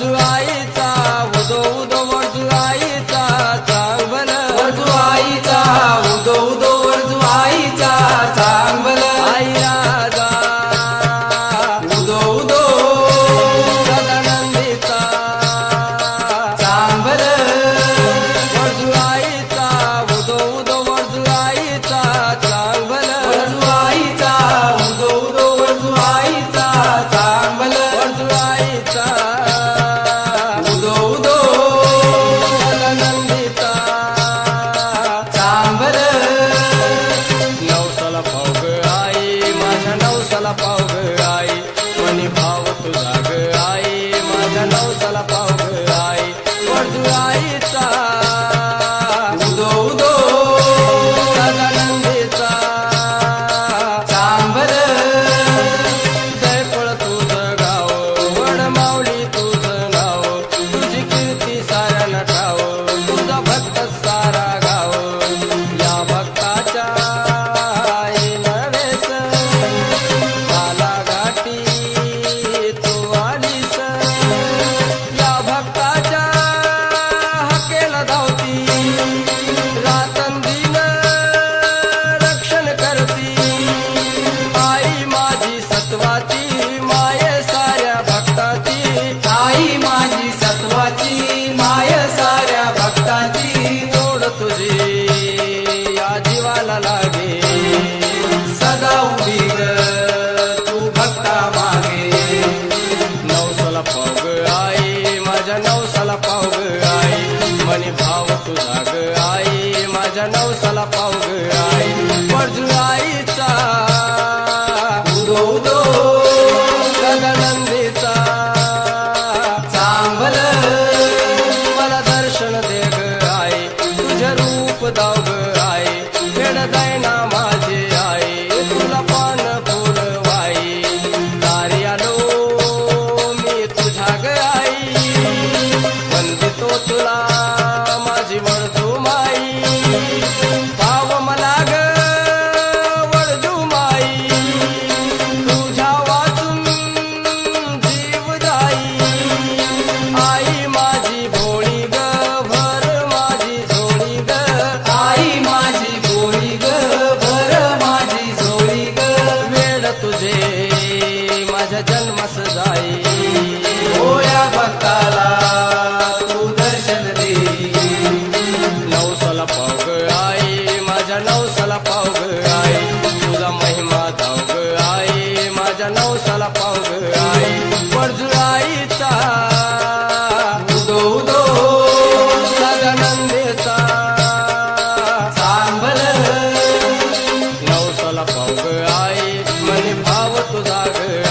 आईचा नवसाला पाव आई मनी भाव तुझा. तुझी या जीवाला लागे. सदा उभी तू भक्ता मागे. नवसाला पावग आई माझ्या नवसाला पावग आई. मनी भाव तुझा ग आई माझ्या नवसाला पावग आई. आई आईचा caballo. माझ्या जन्मस जाई होया भक्ताला तू दर्शन दे. आई माझ्या तुझा महिमा धावग आई माझ्या नवसाला पावग आई. परजुळाईचा उदो उदो सदानंदेचा सांबल नवसाला पावग आई मने भाव तुझा ग